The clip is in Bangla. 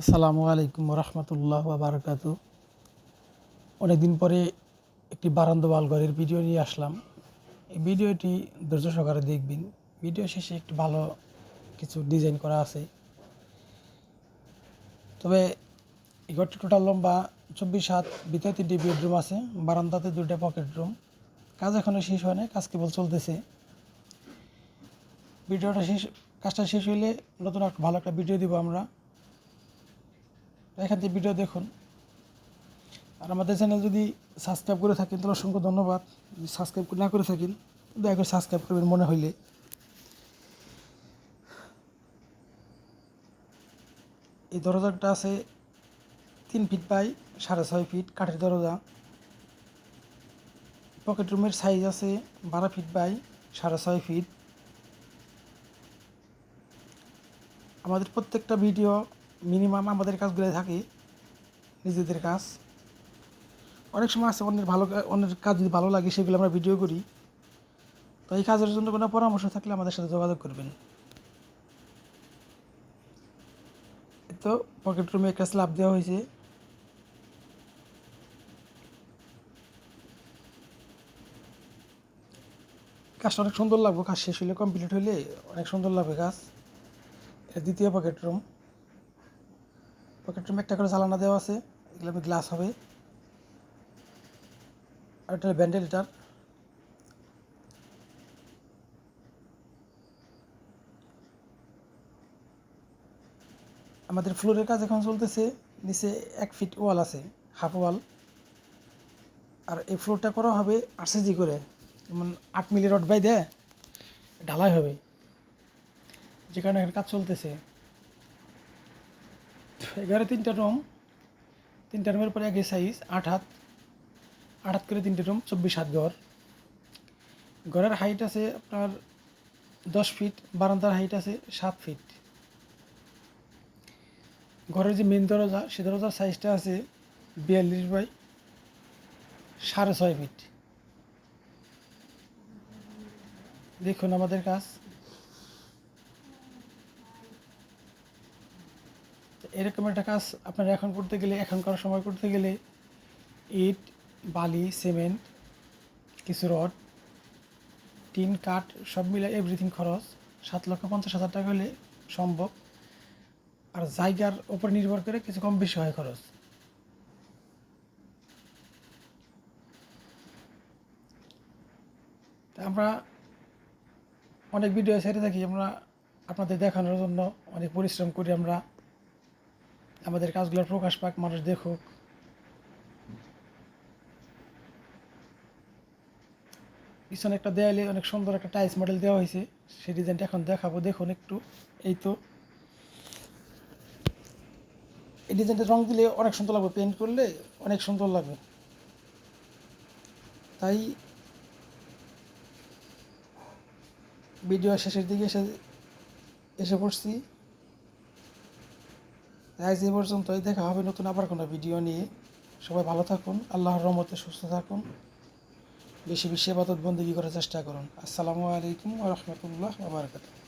আসসালামু আলাইকুম রহমতুল্লাহ বারকাতু অনেকদিন পরে একটি বারান্দা ঘরের ভিডিও নিয়ে আসলাম। এই ভিডিওটি ধৈর্য সহকারে দেখবেন। ভিডিও শেষে একটি ভালো কিছু ডিজাইন করা আছে। তবে এই ঘরটি টোটাল লম্বা চব্বিশ হাত, ভিতরে তিনটি বেডরুম আছে, বারান্দাতে দুইটা পকেট রুম। কাজ এখনও শেষ হয় না কাজ কেবল চলতেছে। ভিডিওটা শেষ, কাজটা শেষ হইলে নতুন একটা ভালো একটা ভিডিও দিব আমরা। এখান থেকে ভিডিও দেখুন। আর আমাদের চ্যানেল যদি সাবস্ক্রাইব করে থাকেন, তাহলে অসংখ্য ধন্যবাদ। যদি সাবস্ক্রাইব না করে থাকেন, দয়া করে সাবস্ক্রাইব করবেন মনে হইলে। এই দরজাটা আছে তিন ফিট বাই সাড়ে ছয় ফিট কাঠের দরজা। পকেট রুমের সাইজ আছে বারো ফিট বাই সাড়ে ছয় ফিট আমাদের প্রত্যেকটা ভিডিও মিনিমাম আমাদের কাজগুলো থাকে, নিজেদের কাজ। অনেক সময় আছে অন্যের ভালো অন্যের কাজ যদি ভালো লাগে, সেগুলো আমরা ভিডিও করি। তো এই কাজের জন্য কোনো পরামর্শ থাকলে আমাদের সাথে যোগাযোগ করবেন। তো পকেট রুমে একটা স্ল্যাব দেওয়া হয়েছে। কাজটা অনেক সুন্দর লাগবে, কাজ শেষ হলে কমপ্লিট হলে অনেক সুন্দর লাগবে কাজ। দ্বিতীয় পকেট রুম পকেট রুমে একটা করে জ্বালানা দেওয়া আছে, এগুলো গ্লাস হবে। আর এটা ভেন্টিলেটার। আমাদের ফ্লোরের কাজ এখন চলতেছে, নিচে এক ফিট ওয়াল আছে, হাফ ওয়াল। আর এই ফ্লোরটা করা হবে আরসিজি করে, যেমন আট মিলি রড বাই দেয় ঢালাই হবে। যে কারণে এখানে কাজ চলতেছে। এগারো তিনটা রুম, তিনটা রুমের পরে একই সাইজ আট হাত আট হাত করে তিনটে রুম, চব্বিশ হাত ঘর। ঘরের হাইট আছে আপনার দশ ফিট বারান্দার হাইট আছে সাত ফিট ঘরের যে মেন দরজা, সে দরজার সাইজটা আছে বিয়াল্লিশ বাই সাড়ে ছয় ফিট দেখুন আমাদের কাজ। এরকম একটা কাজ আপনারা এখন করতে গেলে, এখনকার সময় করতে গেলে, ইট, বালি, সিমেন্ট, কিছু রড, টিন, কাঠ, সব মিলে এভরিথিং খরচ। সাত লক্ষ পঞ্চাশ হাজার টাকা হলে সম্ভব। আর জায়গার ওপর নির্ভর করে কিছু কম বেশি হয় খরচ। আমরা অনেক ভিডিও ছেড়ে থাকি, আমরা আপনাদের দেখানোর জন্য অনেক পরিশ্রম করি আমরা। আমাদের কাজগুলোর প্রকাশ পাক, মানুষ দেখুক। পিছনে একটা দেয়ালে অনেক সুন্দর একটা টাইলস মডেল দেওয়া হয়েছে সেই ডিজাইনটা এখন দেখাবো, দেখুন একটু। এই তো। এই ডিজাইনটা রং দিলে অনেক সুন্দর লাগবে পেন্ট করলে অনেক সুন্দর লাগবে। তাই ভিডিও শেষের দিকে এসে এসে পড়ছি। আজ এই পর্যন্তই। দেখা হবে নতুন আবার কোনো ভিডিও নিয়ে। সবাই ভালো থাকুন, আল্লাহর রহমতে সুস্থ থাকুন। বেশি বেশি আবাদত বন্দী করার চেষ্টা করুন। আসসালামু আলাইকুম রহমতুল্লাহ বারকাতুহ।